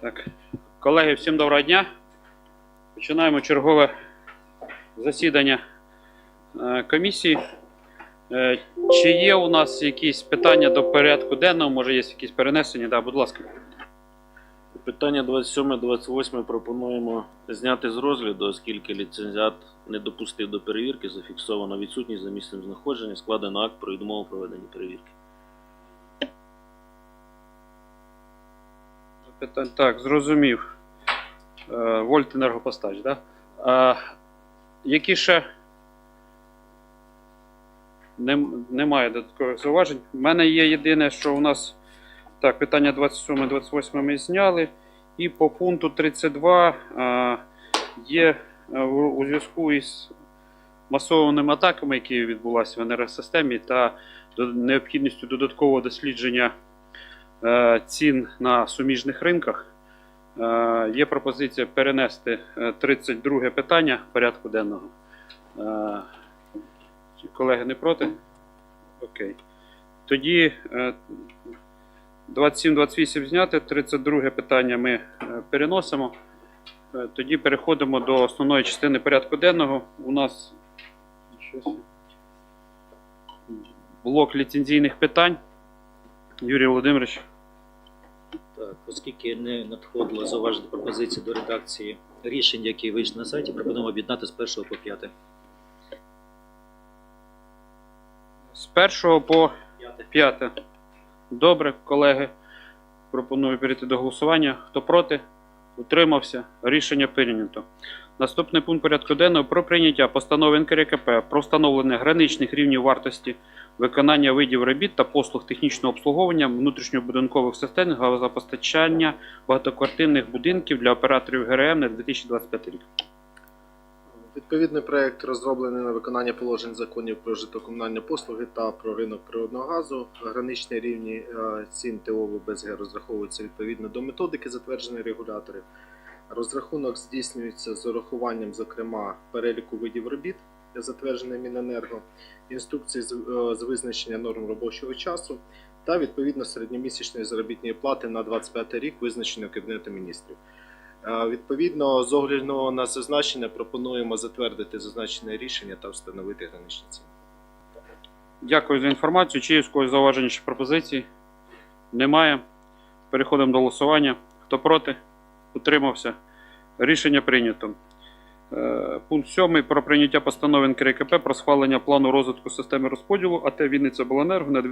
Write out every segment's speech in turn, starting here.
Так. Колеги, всім доброго дня. Починаємо чергове засідання е, комісії. Е, Чи є у нас якісь питання до порядку денного? Може, є якісь перенесення? Да, будь ласка. Питання 27-28 пропонуємо зняти з розгляду, оскільки ліцензіат не допустив до перевірки, зафіксовано відсутність за місцем знаходження, складено акт про відмову проведення перевірки. Питань- Так, зрозумів. Е, Вольт енергопостач? Да? Е, Які ще Нем- немає додаткових зауважень. У мене є єдине, що у нас так, питання 27-28 ми зняли. І по пункту 32 е, є е, у зв'язку із масованими атаками, які відбулися в енергосистемі, та необхідністю додаткового дослідження цін на суміжних ринках. Е, Є пропозиція перенести е, 32 питання порядку денного. Е, Колеги не проти? Окей. Тоді е, 27-28 зняти, 32 питання ми е, переносимо. Е, Тоді переходимо до основної частини порядку денного. У нас блок ліцензійних питань. Юрій Володимирович. Так, оскільки не надходило зауваження пропозиції до редакції рішень, які вийшли на сайті, пропонуємо об'єднати з 1 по 5. З 1 по П'яте. 5. Добре, колеги. Пропоную перейти до голосування. Хто проти? Утримався. Рішення прийнято. Наступний пункт порядку денного про прийняття постанови НКРКП про встановлення граничних рівнів вартості виконання видів робіт та послуг технічного обслуговування внутрішньобудинкових систем газопостачання багатоквартирних будинків для операторів ГРМ на 2025 рік. Відповідний проект розроблений на виконання положень законів про житлово-комунальні послуги та про ринок природного газу. Граничні рівні е, цін ТО ВБСГ розраховуються відповідно до методики, затвердженої регуляторів. Розрахунок здійснюється з урахуванням, зокрема, переліку видів робіт, затверджений Міненерго, інструкції з, е, з визначення норм робочого часу та відповідно середньомісячної заробітної плати на 25 рік, визначеної Кабінетом міністрів. Е, Відповідно, з огляду на зазначення пропонуємо затвердити зазначене рішення та встановити граничні ціни. Дякую за інформацію. Чи є когось зауваження чи пропозиції? Немає. Переходимо до голосування. Хто проти? Утримався. Рішення прийнято. Е, Пункт 7 про прийняття постанови НКРКП про схвалення плану розвитку системи розподілу АТ Вінниця Обленерго на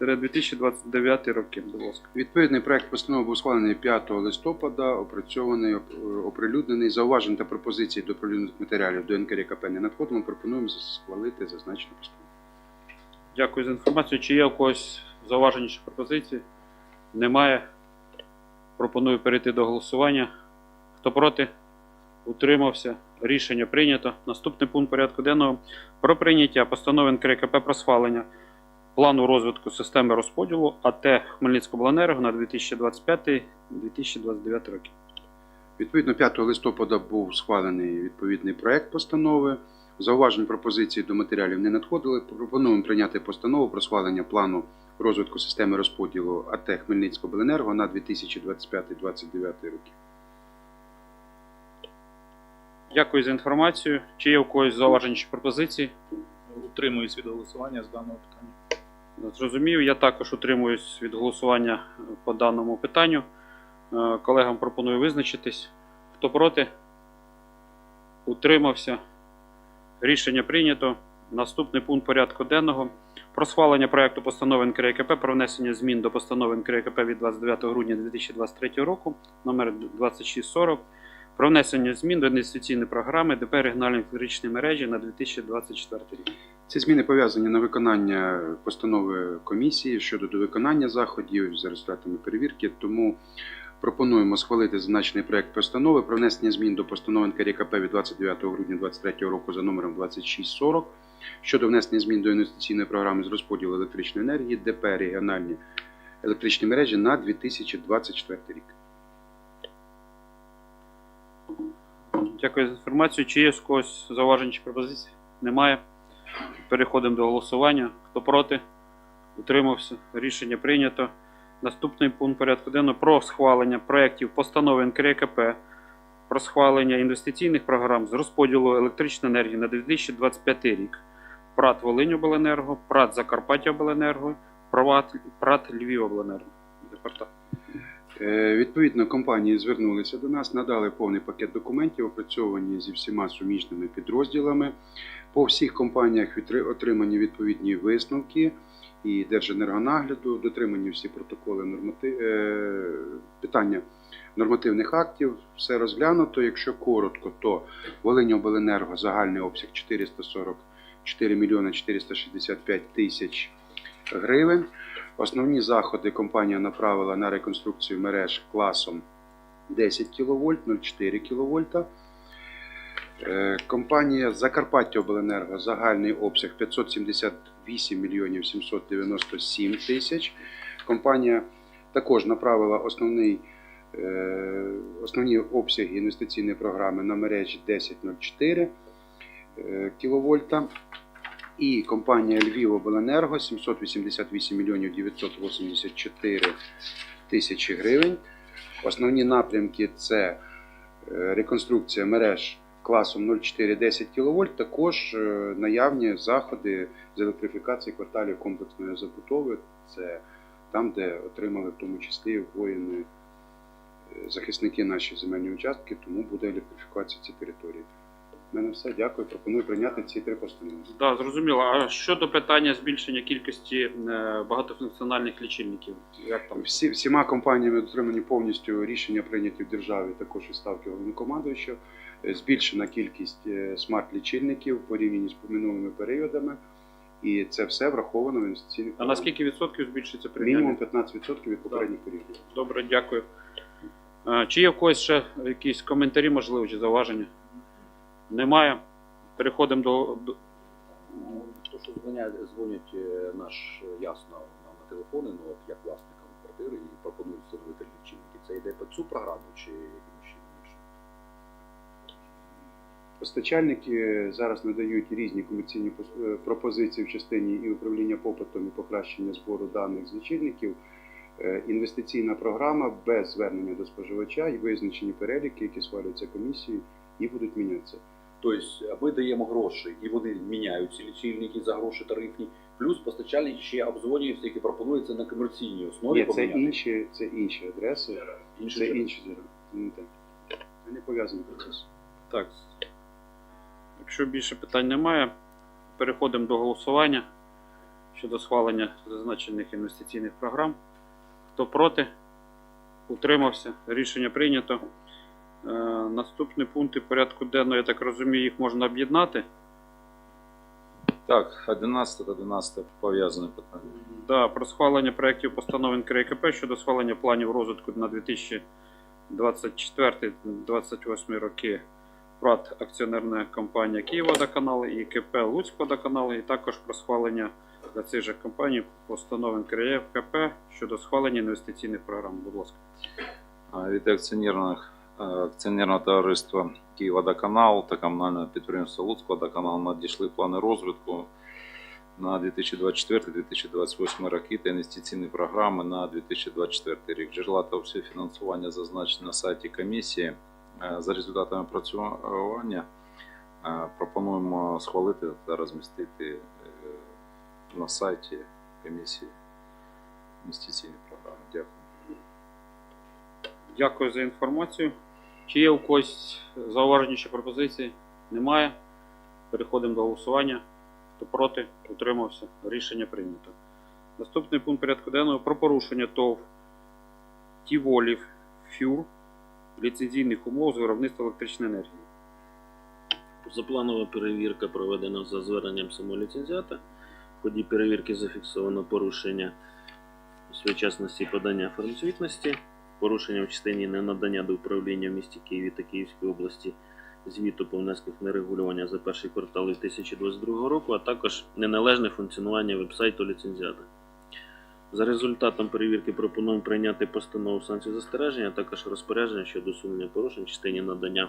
2025-2029 роки. Будь ласка. Відповідний проект постанови був схвалений 5 листопада, опрацьований, оприлюднений. Зауважень та пропозицій до оприлюднених матеріалів до НКРКП не надходимо. Пропонуємо схвалити зазначену постанову. Дякую за інформацію. Чи є у когось зауваження чи пропозиції? Немає. Пропоную перейти до голосування. Хто проти? Утримався. Рішення прийнято. Наступний пункт порядку денного про прийняття постанови НКРКП про схвалення плану розвитку системи розподілу АТ Хмельницькобленерго на 2025-2029 роки. Відповідно, 5 листопада був схвалений відповідний проект постанови. Зауважень пропозицій до матеріалів не надходили. Пропонуємо прийняти постанову про схвалення плану розвитку системи розподілу АТ Хмельницькобленерго на 2025-2029 роки. Дякую за інформацію. Чи є у когось зауваження чи пропозиції? Утримуюсь від голосування з даного питання. Зрозумів, я також утримуюсь від голосування е, по даному питанню. Е, Колегам пропоную визначитись. Хто проти? Утримався. Рішення прийнято. Наступний пункт порядку денного. Про схвалення проекту постанови НКРКП про внесення змін до постанови НКРКП від 29 грудня 2023 року номер 2640 про внесення змін до інвестиційної програми ДП регіональної електричної мережі на 2024 рік. Ці зміни пов'язані на виконання постанови комісії щодо довиконання заходів за результатами перевірки. Тому пропонуємо схвалити зазначений проект постанови про внесення змін до постанови НКРКП від 29 грудня 2023 року за номером 2640 щодо внесення змін до інвестиційної програми з розподілу електричної енергії ДП регіональні електричні мережі на 2024 рік. Дякую за інформацію. Чи є з когось зауважень чи пропозицій? Немає. Переходимо до голосування. Хто проти? Утримався. Рішення прийнято. Наступний пункт порядку денного про схвалення проєктів постанови НКРКП про схвалення інвестиційних програм з розподілу електричної енергії на 2025 рік. ПРАТ Волиньобленерго, ПРАТ Закарпаттяобленерго, ПРАТ, ПРАТ Львівобленерго. Департамент. Е, Відповідно, компанії звернулися до нас, надали повний пакет документів, опрацьовані зі всіма суміжними підрозділами. По всіх компаніях отримані відповідні висновки і Держенергонагляду, дотримані всі протоколи нормати... е, питання нормативних актів. Все розглянуто. Якщо коротко, то Волиньобленерго загальний обсяг 444 мільйони 465 тисяч гривень. Основні заходи компанія направила на реконструкцію мереж класом 10 кВт, 0,4 кВт. Е, Компанія Закарпаття Обленерго загальний обсяг 578 мільйонів 797 тисяч. Компанія також направила основний, е, основні обсяги інвестиційної програми на мережі 10,04 кВт. І компанія Львівобленерго 788 мільйонів 984 тисячі гривень. Основні напрямки це е, реконструкція мереж класом 0,4-10 кВт, також е, наявні заходи з електрифікації кварталів комплексної забудови. Це там, де отримали в тому числі воїни, е, захисники наші земельні участки, тому буде електрифікація цієї території. У мене все, дякую. Пропоную прийняти ці три постанови. Да, зрозуміло. А щодо питання збільшення кількості е, багатофункціональних лічильників? Як там? Всі, всіма компаніями дотримані повністю рішення прийняті в державі, також і ставки головнокомандуючого. Е, Збільшена кількість е, смарт-лічильників порівняно з минулими періодами. І це все враховано в інвестиційних А на скільки відсотків збільшиться Мінімум 15% від попередніх періодів. Добре, дякую. Чи є в когось ще якісь коментарі, можливо, чи зауваження? Немає. Переходимо до, до То, що дзвонять, дзвонять е, наш е, ясно нам на телефони, ну от як власникам квартири і пропонують встановити лічильники. Це йде по цю програму чи якимось інше? Постачальники зараз надають різні комерційні е, пропозиції в частині і управління попитом, і покращення збору даних з лічильників. Е, Інвестиційна програма без звернення до споживача і визначені переліки, які схвалюються комісією, і будуть мінятися. Тобто ми даємо гроші, і вони міняють ці лічильники за гроші тарифні, плюс постачальник ще обзвонюється, які пропонується на комерційній основі. Ні, це поміняти. інші, це інші адреси, Інші це тарифи. інші джерела. Це не пов'язаний процес. Так. Якщо більше питань немає, переходимо до голосування щодо схвалення зазначених інвестиційних програм. Хто проти? Утримався. Рішення прийнято. Е, наступні пункти порядку денного, я так розумію, їх можна об'єднати. Так, 11 та 12 пов'язане питання. Да, про схвалення проєктів постанови НКРКП щодо схвалення планів розвитку на 2024-2028 роки ПРАТ акціонерна компанія Київводоканал і КП Луцькводоканал, і також про схвалення для цих же компаній постанови НКРКП щодо схвалення інвестиційних програм. Будь ласка. Від акціонерних акціонерного товариства Київводоканал та комунального підприємства Луцькводоканал надійшли плани розвитку на 2024-2028 роки та інвестиційні програми на 2024 рік. Джерела та всі фінансування зазначені на сайті комісії. Е, За результатами працювання е, пропонуємо схвалити та розмістити на сайті комісії інвестиційні програми. Дякую. Дякую за інформацію. Чи є у когось зауваження чи пропозиції? Немає. Переходимо до голосування. Хто проти, утримався. Рішення прийнято. Наступний пункт порядку денного про порушення ТОВ Тіволів Фюр ліцензійних умов з виробництва електричної енергії. Запланова перевірка проведена за зверненням самоліцензіата. В ході перевірки зафіксовано порушення своєчасності подання фармацевтності, порушення в частині ненадання до управління в місті Києві та Київській області звіту по внесках на регулювання за перший квартал 2022 року, а також неналежне функціонування вебсайту ліцензіата. За результатом перевірки пропонуємо прийняти постанову санкцій застереження, а також розпорядження щодо усунення порушень в частині надання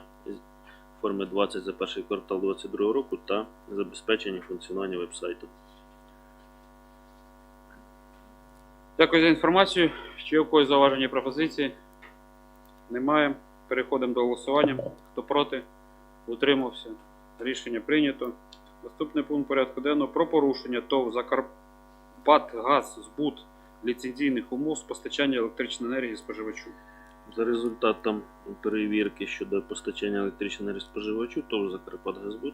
форми 20 за перший квартал 2022 року та забезпечення функціонування вебсайту. Дякую за інформацію. Чи є у когось зауваження пропозиції? Немає. Переходимо до голосування. Хто проти? Утримався. Рішення прийнято. Наступний пункт порядку денного про порушення ТОВ Закарпатгаз збут ліцензійних умов з постачання електричної енергії споживачу. За результатом перевірки щодо постачання електричної енергії споживачу, ТОВ Закарпатгазбуд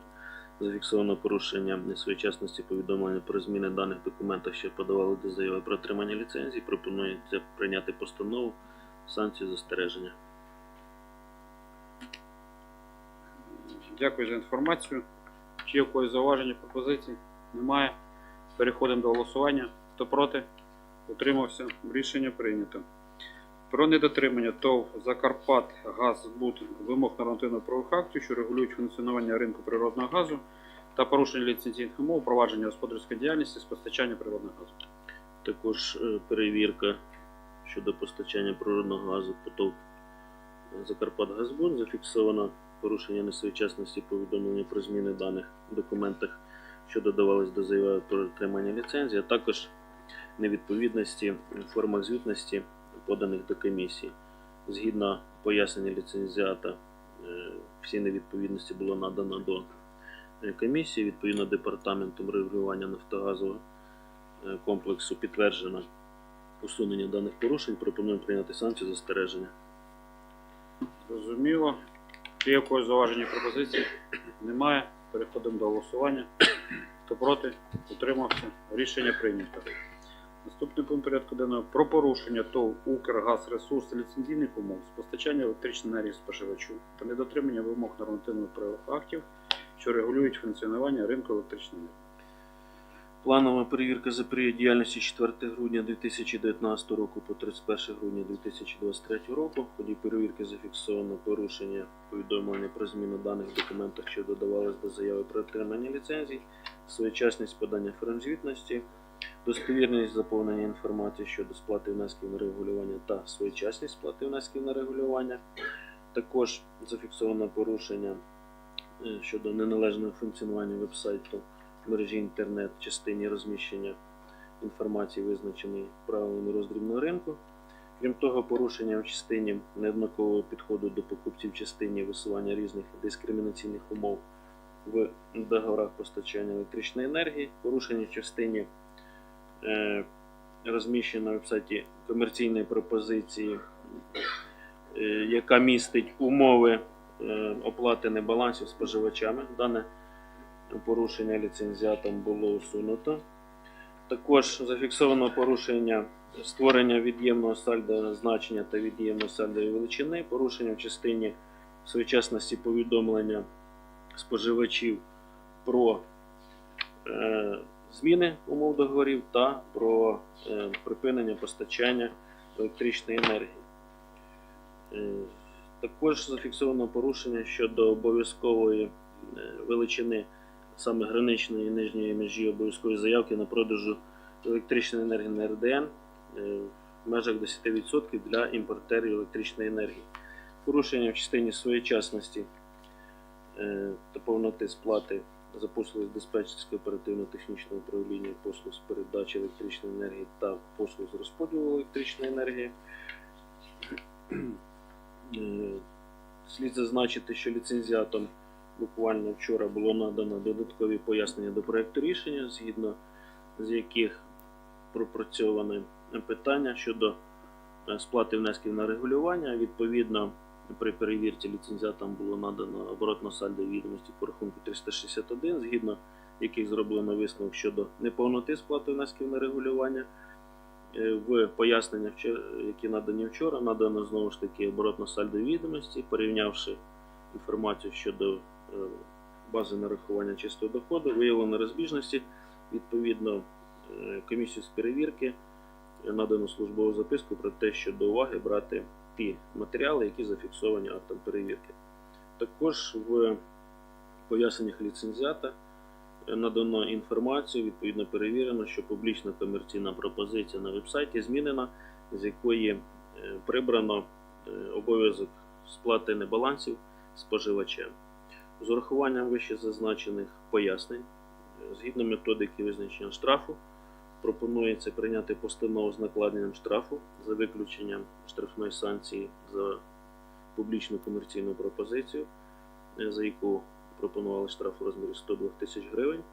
зафіксовано порушення несвоєчасності повідомлення про зміни даних документах, що подавали до заяви про отримання ліцензії. Пропонується прийняти постанову санкцію застереження. Дякую за інформацію. Чи когось зауваження, пропозиції? Немає. Переходимо до голосування. Хто проти? Утримався. Рішення прийнято. Про недотримання ТОВ Закарпат Газбуд вимог нормативно-правових актів, що регулюють функціонування ринку природного газу та порушення ліцензійних умов, провадження господарської діяльності з постачання природного газу. Також е, перевірка щодо постачання природного газу по ТОВ Закарпатгазбуд зафіксовано порушення несвоєчасності повідомлення про зміни даних в документах, що додавались до заяви про отримання ліцензії, а також невідповідності формах звітності, поданих до комісії. Згідно пояснення ліцензіата, е, всі невідповідності було надано до е, комісії. Відповідно, департаментом регулювання нафтогазового е, комплексу підтверджено усунення даних порушень. Пропонуємо прийняти санкцію застереження. Зрозуміло. Чи у зауваження пропозиції? Немає. Переходимо до голосування. Хто проти? Утримався. Рішення прийнято. Наступний пункт порядку денного про порушення ТОВ Укргазресурс ліцензійних умов з постачання електричної енергії споживачу та недотримання вимог нормативних правових актів, що регулюють функціонування ринку електричної енергії. Планова перевірка за період діяльності 4 грудня 2019 року по 31 грудня 2023 року. В ході перевірки зафіксовано порушення повідомлення про зміну даних в документах, що додавались до заяви про отримання ліцензій, своєчасність подання формзвітності, достовірність заповнення інформації щодо сплати внесків на регулювання та своєчасність сплати внесків на регулювання. Також зафіксовано порушення е, щодо неналежного функціонування вебсайту мережі інтернет в частині розміщення інформації, визначеної правилами роздрібного ринку. Крім того, порушення в частині неоднакового підходу до покупців в частині висування різних дискримінаційних умов в договорах постачання електричної енергії, порушення в частині е, розміщення на вебсайті комерційної пропозиції, е, яка містить умови е, оплати небалансів споживачами. Дане порушення ліцензіатом було усунуто. Також зафіксовано порушення створення від'ємного сальдо значення та від'ємної сальдової величини, порушення в частині своєчасності повідомлення споживачів про зміни умов договорів та про е, припинення постачання електричної енергії. Е, також зафіксовано порушення щодо обов'язкової е, величини саме граничної і нижньої межі обов'язкової заявки на продажу електричної енергії на РДН в межах 10% для імпортерів електричної енергії. Порушення в частині своєчасності та повноти сплати за послуги з диспетчерського оперативно-технічного управління, послуг з передачі електричної енергії та послуг з розподілу електричної енергії. Е, Слід зазначити, що ліцензіатом буквально вчора було надано додаткові пояснення до проекту рішення, згідно з яких пропрацьоване питання щодо е, сплати внесків на регулювання. Відповідно, при перевірці ліцензіатам було надано оборотно сальдо відомості по рахунку 361, згідно яких зроблено висновок щодо неповноти сплати внесків на регулювання. Е, В поясненнях, які надані вчора, надано знову ж таки оборотно сальдо відомості, порівнявши інформацію щодо е, бази нарахування чистого доходу, виявлено розбіжності. Відповідно, е, комісію з перевірки надано службову записку про те, що до уваги брати ті матеріали, які зафіксовані актом перевірки. Також в поясненнях ліцензіата е, надано інформацію, відповідно перевірено, що публічна комерційна пропозиція на вебсайті змінена, з якої е, прибрано е, обов'язок сплати небалансів споживачем. З урахуванням вище зазначених пояснень, згідно методики визначення штрафу, пропонується прийняти постанову з накладенням штрафу за виключенням штрафної санкції за публічну комерційну пропозицію, е, за яку пропонували штраф у розмірі 102 тисяч гривень.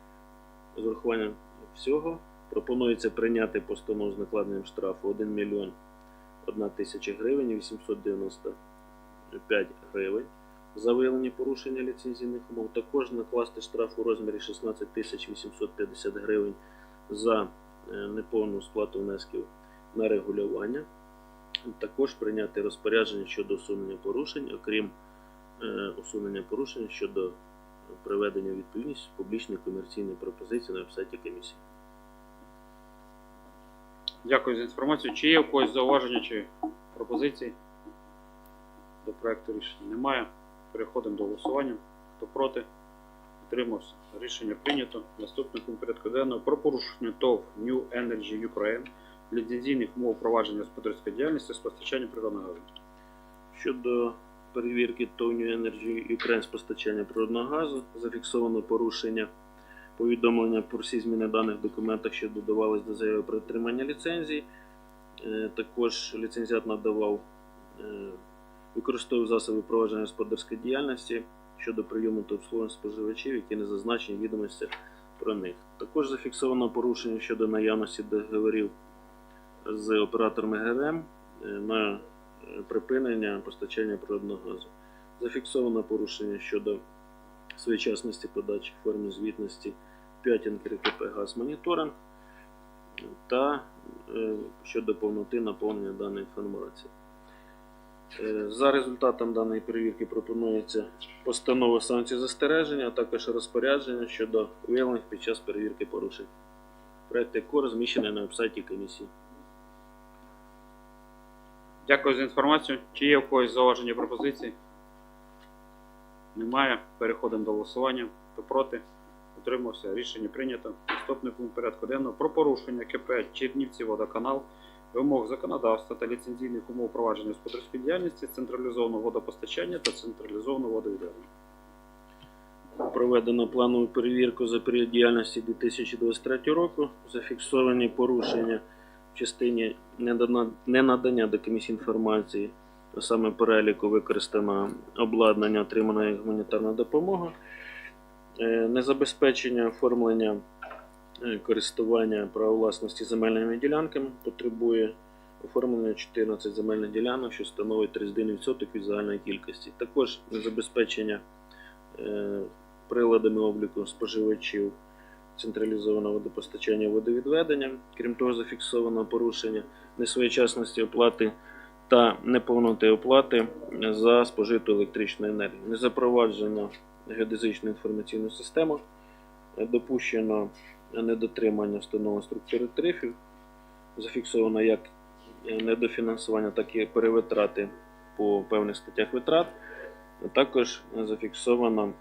З урахуванням всього пропонується прийняти постанову з накладенням штрафу 1 мільйон 1 тисяча гривень і 895 гривень за виявлені порушення ліцензійних умов. Також накласти штраф у розмірі 16 тисяч 850 гривень за неповну сплату внесків на регулювання. Також прийняти розпорядження щодо усунення порушень, окрім е, усунення порушень щодо приведення відповідність публічної комерційної пропозиції на вебсайті комісії. Дякую за інформацію. Чи є у когось зауваження чи пропозиції до проекту рішення? Немає. Переходимо до голосування. Хто проти? Утримався. Рішення прийнято. Наступний пункт порядку денного про порушення ТОВ New Energy Ukraine ліцензійних умов провадження господарської діяльності з постачання природного газу. Щодо перевірки ТОВ New Energy Ukraine з постачання природного газу, зафіксовано порушення повідомлення про всі зміни даних документах, що додавались до заяви про отримання ліцензії. Е, Також ліцензіат надавав, е, використовував засоби провадження господарської діяльності щодо прийому та обслуговування споживачів, які не зазначені в відомостях про них. Також зафіксовано порушення щодо наявності договорів з операторами ГРМ е, на е, припинення постачання природного газу. Зафіксовано порушення щодо своєчасності подачі в формі звітності 5 НКРКП «Газ Моніторинг» та е, щодо повноти наповнення даної інформації. Е, За результатом даної перевірки пропонується постанова санкцій застереження, а також розпорядження щодо виявлених під час перевірки порушень. Проект якого розміщений на вебсайті комісії. Дякую за інформацію. Чи є у когось зауваження пропозиції? Немає. Переходимо до голосування. Хто проти? Утримався. Рішення прийнято. Наступний пункт порядку денного про порушення КП Чернівці водоканал вимог законодавства та ліцензійних умов провадження господарської діяльності, централізованого водопостачання та централізованого водовідведення. Проведено планову перевірку за період діяльності 2023 року. Зафіксовані порушення в частині ненадання до комісії інформації, а саме переліку використано обладнання, отримана як гуманітарна допомога, е, незабезпечення оформлення користування права власності земельними ділянками потребує оформлення 14 земельних ділянок, що становить 31% від загальної кількості. Також незабезпечення е, приладами обліку споживачів централізованого водопостачання водовідведення. Крім того, зафіксовано порушення несвоєчасності оплати та неповноти оплати за спожиту електричну енергію. Не запроваджено геодезичну інформаційну систему, Е, допущено недотримання встановленої структури тарифів, зафіксовано як е, недофінансування, так і перевитрати по певних статтях витрат. Також зафіксовано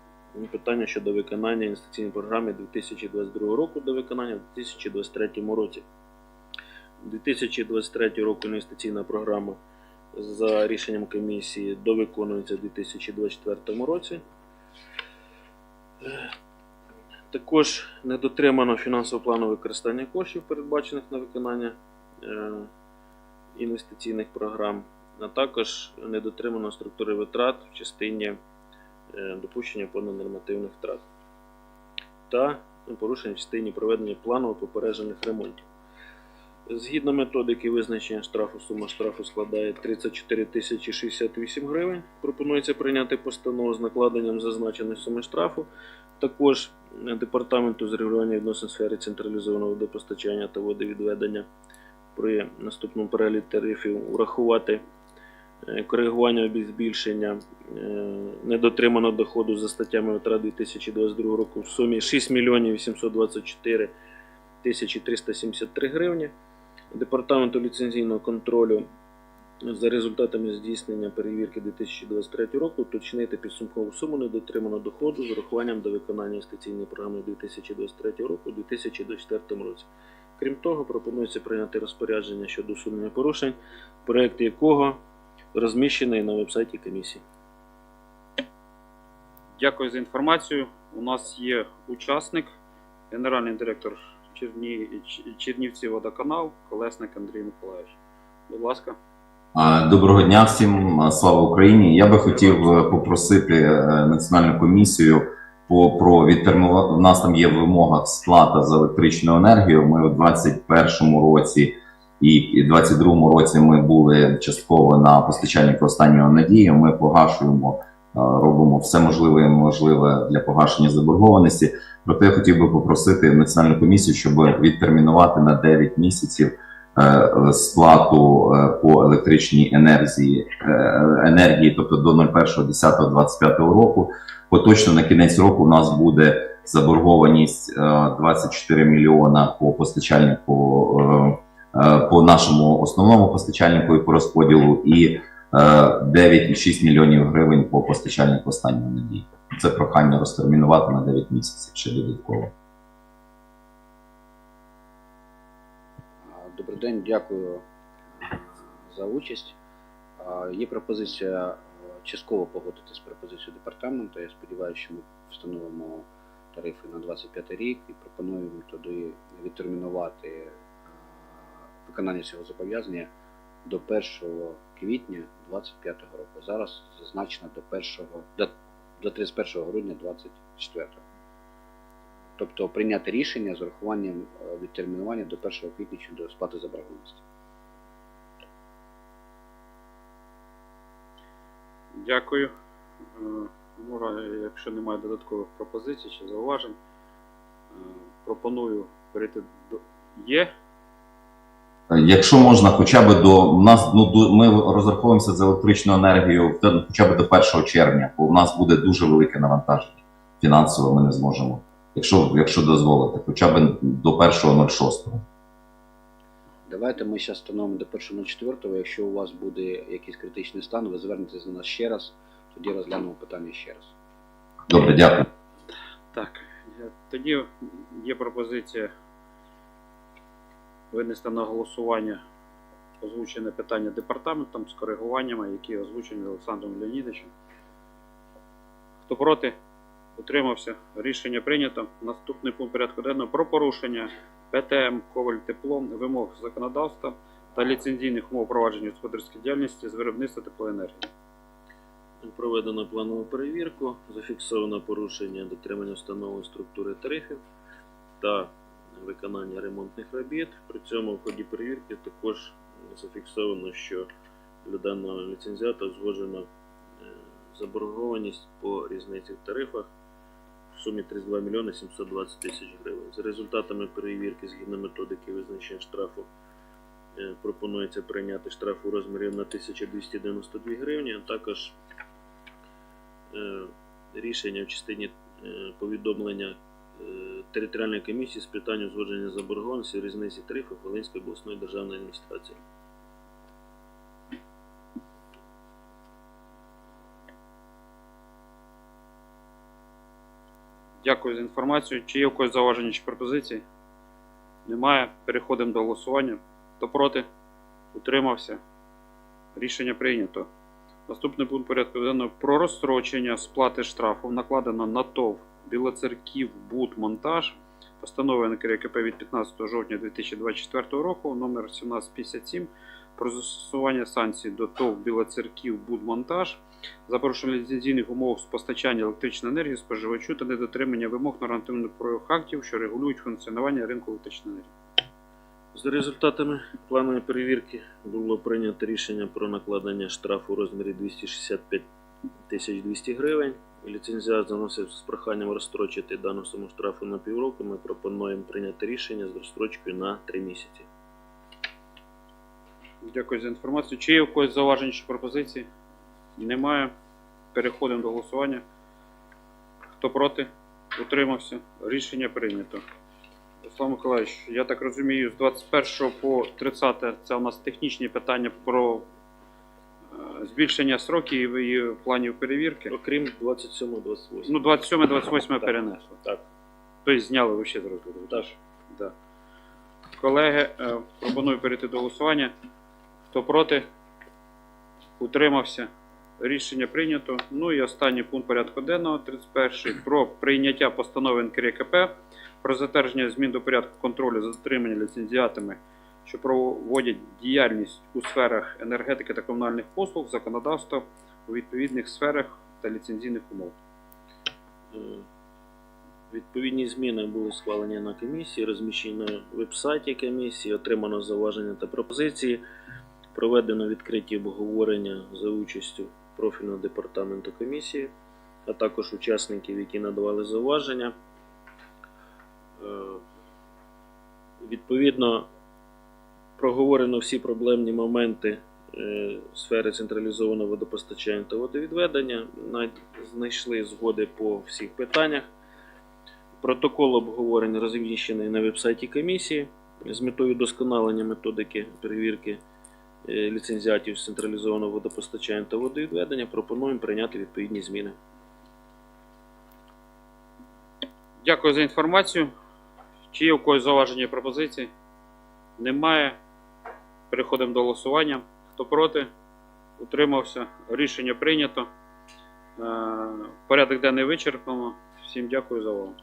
питання щодо виконання інвестиційної програми 2022 року до виконання в 2023 році. 2023 року інвестиційна програма за рішенням комісії довиконується в 2024 році. Також не дотримано фінансового плану використання коштів, передбачених на виконання е, інвестиційних програм, а також не дотримано структури витрат в частині е, допущення понаднормативних втрат та порушень в частині проведення планово попереджених ремонтів. Згідно методики визначення штрафу, сума штрафу складає 34 тисячі 68 гривень. Пропонується прийняти постанову з накладенням зазначеної суми штрафу. Також е, департаменту з регулювання відносин сфері централізованого водопостачання та водовідведення при наступному переліку тарифів урахувати е, коригування або збільшення е, недотриманого доходу за статтями витрат 2022 року в сумі 6 мільйонів 824 тисячі 373 гривні. Департаменту ліцензійного контролю за результатами здійснення перевірки 2023 року уточнити підсумкову суму недотриманого доходу з урахуванням до виконання інвестиційної програми 2023 року у 2024 році. Крім того, пропонується прийняти розпорядження щодо усунення порушень, проєкт якого розміщений на вебсайті комісії. Дякую за інформацію. У нас є учасник, генеральний директор Черні... Чернівці водоканал, Колесник Андрій Миколаївич. Будь ласка. Доброго дня всім, слава Україні. Я би хотів е, попросити е, національну комісію по про відтермінувати. У нас там є вимога сплата за електричну енергію. Ми у 2021 році і 2022 році ми були частково на постачальнику останньої надії. Ми погашуємо, е, робимо все можливе і можливе для погашення заборгованості. Проте я хотів би попросити національну комісію, щоб відтермінувати на 9 місяців сплату е, по електричній енергії, е, енергії, тобто до 01.10.25 року. Поточно на кінець року у нас буде заборгованість е, 24 мільйона по постачальнику, е, е, по нашому основному постачальнику і по розподілу, і е, 9,6 мільйонів гривень по постачальнику останньої надії. Це прохання розтермінувати на 9 місяців ще додатково. А, Добрий день, дякую е, за участь. Є пропозиція е, частково погодити з пропозицією департаменту. Я сподіваюся, що ми встановимо тарифи на 25 рік і пропонуємо тоді відтермінувати е, виконання цього зобов'язання до 1 квітня 2025 року. Зараз зазначено до 1, до, до 31 грудня 2024. Тобто прийняти рішення з урахуванням е, відтермінування до 1 квітня щодо сплати заборгованості. Дякую. Е, ну, Якщо немає додаткових пропозицій чи зауважень, е, пропоную перейти до. Є? Е, Якщо можна, хоча б до у нас ну до, ми розраховуємося за електричну енергію хоча б до 1 червня, бо у нас буде дуже велике навантаження. Фінансово ми не зможемо. Якщо, якщо дозволити, хоча б до 1.06. Давайте ми зараз встановимо до 1.04. Якщо у вас буде якийсь критичний стан, ви звернетеся до нас ще раз, тоді розглянемо питання ще раз. Добре, дякую. Так. Тоді є пропозиція винести на голосування озвучене питання департаментом з коригуваннями, які озвучені Олександром Леонідовичем. Хто проти? Утримався. Рішення прийнято. Наступний пункт порядку денного про порушення ПТМ Коваль Тепло вимог законодавства та ліцензійних умов провадження господарської діяльності з виробництва теплоенергії. Проведено планову перевірку, зафіксовано порушення дотримання встановленої структури тарифів та виконання ремонтних робіт. При цьому в ході перевірки також зафіксовано, що для даного ліцензіата узгоджено е, заборгованість по різниці в тарифах в сумі 32 мільйони 720 тисяч гривень. За результатами перевірки згідно методики визначення штрафу е, пропонується прийняти штраф у розмірі на 1292 гривні, а також е, рішення в частині е, повідомлення територіальної комісії з питань узгодження заборгованості різниці тарифів Волинської обласної державної адміністрації. Дякую за інформацію. Чи є у когось зауваження чи пропозиції? Немає. Переходимо до голосування. Хто проти? Утримався. Рішення прийнято. Наступний пункт порядку денного про розстрочення сплати штрафу накладено на ТОВ Білоцерків Будмонтаж. Постанова НКРКП від 15 жовтня 2024 року номер 1757 про застосування санкцій до ТОВ Білоцерків Будмонтаж за порушення ліцензійних умов з постачання електричної енергії споживачу та недотримання вимог нормативних правових актів, що регулюють функціонування ринку електричної енергії. За результатами планової перевірки було прийнято рішення про накладення штрафу у розмірі 265 тисяч 200 гривень. Ліцензіат заносив з проханням розстрочити дану суму штрафу на півроку. Ми пропонуємо прийняти рішення з розстрочкою на 3 місяці. Дякую за інформацію. Чи є у когось зауваження чи пропозиції? Немає. Переходимо до голосування. Хто проти? Утримався. Рішення прийнято. Руслан Миколаївич, я так розумію, з 21 по 30 це у нас технічні питання про е, збільшення строків і планів перевірки. Окрім 27-28. Ну, 27-28 перенесли. Так. Тобто зняли ви ще з розгляду. Так. Да. Колеги, е, пропоную перейти до голосування. Хто проти? Утримався. Рішення прийнято. Ну і останній пункт порядку денного 31 про прийняття постанови НКРКП про затвердження змін до порядку контролю за дотримання ліцензіатами, що проводять діяльність у сферах енергетики та комунальних послуг, законодавства у відповідних сферах та ліцензійних умов. Е, Відповідні зміни були схвалені на комісії, розміщені на веб-сайті комісії, отримано зауваження та пропозиції, проведено відкриті обговорення за участю профільного департаменту комісії, а також учасників, які надавали зауваження. Е, Відповідно, проговорено всі проблемні моменти е, сфери централізованого водопостачання та водовідведення, знайшли згоди по всіх питаннях. Протокол обговорень розміщений на вебсайті комісії з метою досконалення методики перевірки ліцензіатів з централізованого водопостачання та водовідведення. Пропонуємо прийняти відповідні зміни. Дякую за інформацію. Чи є у когось зауваження і пропозиції? Немає. Переходимо до голосування. Хто проти? Утримався. Рішення прийнято. Е, Порядок денний вичерпано. Всім дякую за увагу.